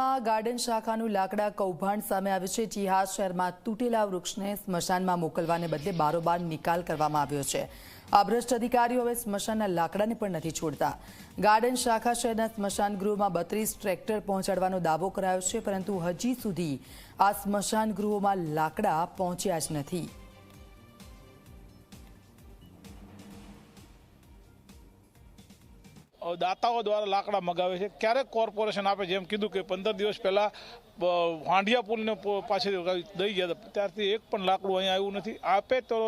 શહેરમાં ગાર્ડન શાખાનું લાકડા કૌભાંડ સામે આવ્યું છે. જી શહેરમાં તૂટેલા વૃક્ષને સ્મશાનમાં મોકલવાને બદલે બારોબાર નિકાલ કરવામાં આવ્યો છે. આ ભ્રષ્ટ અધિકારીઓ હવે સ્મશાનના લાકડાને પણ નથી છોડતા. ગાર્ડન શાખા શહેરના સ્મશાન ગૃહમાં બત્રીસ ટ્રેક્ટર પહોંચાડવાનો દાવો કરાયો છે, પરંતુ હજી સુધી આ સ્મશાન ગૃહોમાં લાકડા પહોંચ્યા જ નથી. દાતાઓ દ્વારા લાકડા મગાવે છે. ક્યારેક કોર્પોરેશન આપે, જેમ કીધું કે પંદર દિવસ પહેલા વાંઢિયા પુલને પાછી દઈ ગયા ત્યારથી એક પણ લાકડું અહીંયા આવ્યું નથી. આપે તો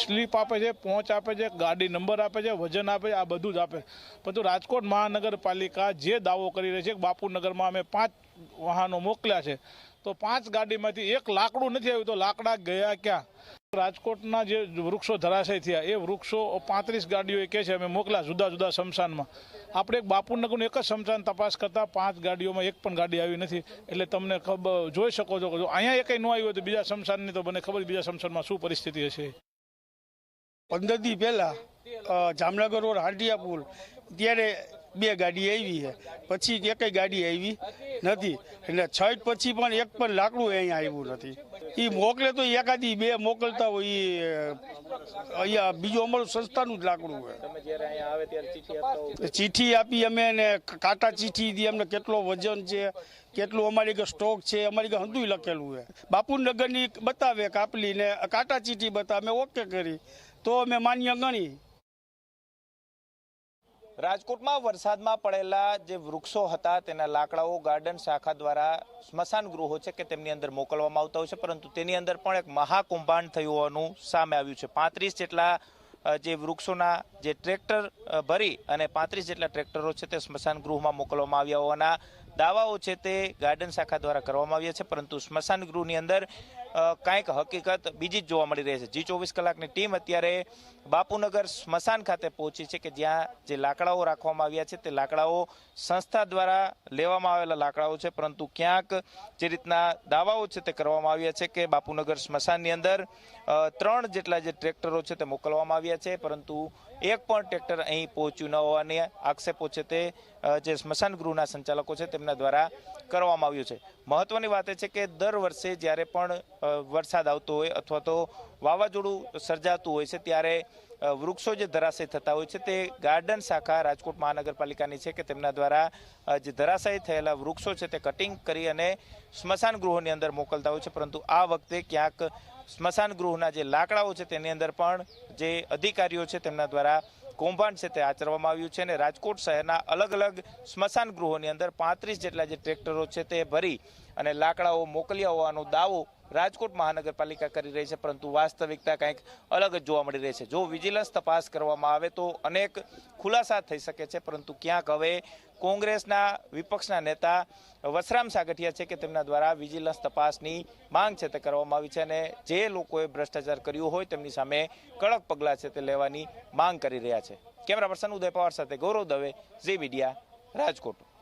સ્લીપ આપે છે, પહોંચ આપે છે, ગાડી નંબર આપે છે, વજન આપે છે, આ બધું જ આપે પરંતુ રાજકોટ મહાનગરપાલિકા જે દાવો કરી રહી છે કે બાપુનગરમાં અમે પાંચ વાહનો મોકલ્યા છે, તો પાંચ ગાડીમાંથી એક લાકડું નથી આવ્યું, તો લાકડા ગયા ક્યાં? રાજકોટના જે વૃક્ષો ધરાશય થયા, એ વૃક્ષો પાંત્રીસ ગાડીઓ કહે છે, અમે મોકલા જુદા જુદા શમશાનમાં. આપણે એક બાપુનગરનું એક જ શમશાન તપાસ કરતા પાંચ ગાડીઓમાં એક પણ ગાડી આવી નથી. એટલે તમને ખબર, જોઈ શકો છો જો અહીંયા એક ન આવ્યું હોય તો બીજા શમશાનની તો મને ખબર બીજા શમશાનમાં શું પરિસ્થિતિ હશે. પંદર દી પહેલા જામનગર રોડ હાંડિયા પુલ, ત્યારે બે ગાડી આવી છે. પછી એકય ગાડી આવી. નથી. એટલે છઠ પછી પણ એક પણ લાકડું અહીંયા આવ્યું નથી. એ મોકલે તો એકાદી બે મોકલતા હોય એ અહીંયા બીજું અમારું સંસ્થાનું જ લાકડું હોય. ચીઠી આપી અમે ને કાંટા ચીઠી દી અમને કેટલો વજન છે કેટલું અમારી કે સ્ટોક છે અમારી કે હંધુય લખેલું છે બાપુનગરની બતાવે કાપલી ને કાંટા ચીઠી બતાવે. અમે ઓકે કરી. તો અમે માન્ય ગણી. રાજકોટમાં વરસાદમાં પડેલા જે વૃક્ષો હતા, તેના લાકડાઓ ગાર્ડન શાખા દ્વારા સ્મશાન ગૃહો છે કે તેમની અંદર મોકલવામાં આવતા હોય છે, પરંતુ તેની અંદર પણ એક મહાકુંભાંડ થયું હોવાનું સામે આવ્યું છે. પાંત્રીસ જેટલા જે વૃક્ષોના જે ટ્રેક્ટર ભરી અને પાંત્રીસ જેટલા ટ્રેક્ટરો છે તે સ્મશાન ગૃહમાં મોકલવામાં આવ્યા હોવાના દાવાઓ છે તે ગાર્ડન શાખા દ્વારા કરવામાં આવ્યા છે, પરંતુ સ્મશાન ગૃહની અંદર કાંઈક હકીકત બીજી જ જોવા મળી રહી છે. જી ચોવીસ કલાકની ટીમ અત્યારે બાપુનગર સ્મશાન ખાતે પહોંચી છે કે જ્યાં જે લાકડાઓ રાખવામાં આવ્યા છે તે લાકડાઓ સંસ્થા દ્વારા લેવામાં આવેલા લાકડાઓ છે. પરંતુ ક્યાંક જે રીતના દાવાઓ છે તે કરવામાં આવ્યા છે કે બાપુનગર સ્મશાનની અંદર ત્રણ જેટલા જે ટ્રેક્ટરો છે તે મોકલવામાં આવ્યા છે. પરંતુ એક પણ ટ્રેક્ટર અહીં પહોંચ્યું ન હોવાની આક્ષેપો છે તે જે સ્મશાન ગૃહના સંચાલકો છે તેમના દ્વારા કરવામાં આવ્યું છે. મહત્વની વાત એ છે કે દર વર્ષે જ્યારે પણ વરસાદ આવતો હોય અથવા તો વાવાઝોડું સર્જાતું હોય છે ત્યારે વૃક્ષો જે ધરાશય થતા હોય છે તે ગાર્ડન શાખા રાજકોટ મહાનગરપાલિકાની છે કે તેમના દ્વારા જે ધરાશય થયેલા વૃક્ષો છે તે કટિંગ કરી અને સ્મશાન ગૃહોની અંદર મોકલતા હોય છે. પરંતુ આ વખતે ક્યાંક સ્મશાન ગૃહના જે લાકડાઓ છે તેની અંદર પણ જે અધિકારીઓ છે તેમના દ્વારા કૌભાંડ છે તે આચરવામાં આવ્યું છે અને રાજકોટ શહેરના અલગ અલગ સ્મશાન ગૃહોની અંદર પાંત્રીસ જેટલા જે ટ્રેક્ટરો છે તે ભરી અને લાકડાઓ મોકલ્યા હોવાનો દાવો રાજકોટ મહાનગરપાલિકા કરી રહી છે, પરંતુ વાસ્તવિકતા કંઈક અલગ જ જોવા મળી રહી છે. જો વિજિલન્સ તપાસ કરવામાં આવે તો અનેક ખુલાસા થઈ શકે છે, પરંતુ ક્યાંક હવે કોંગ્રેસના વિપક્ષના નેતા વસરામ સાગઠિયા છે કે તેમના દ્વારા વિજિલન્સ તપાસની માંગ છે તે કરવામાં આવી છે અને જે લોકોએ ભ્રષ્ટાચાર કર્યું હોય તેમની સામે કડક પગલાં છે તે લેવાની માંગ કરી રહ્યા છે. કેમેરા પર્સન ઉદય પવાર સાથે ગૌરવ દવે, ઝી મીડિયા રાજકોટ.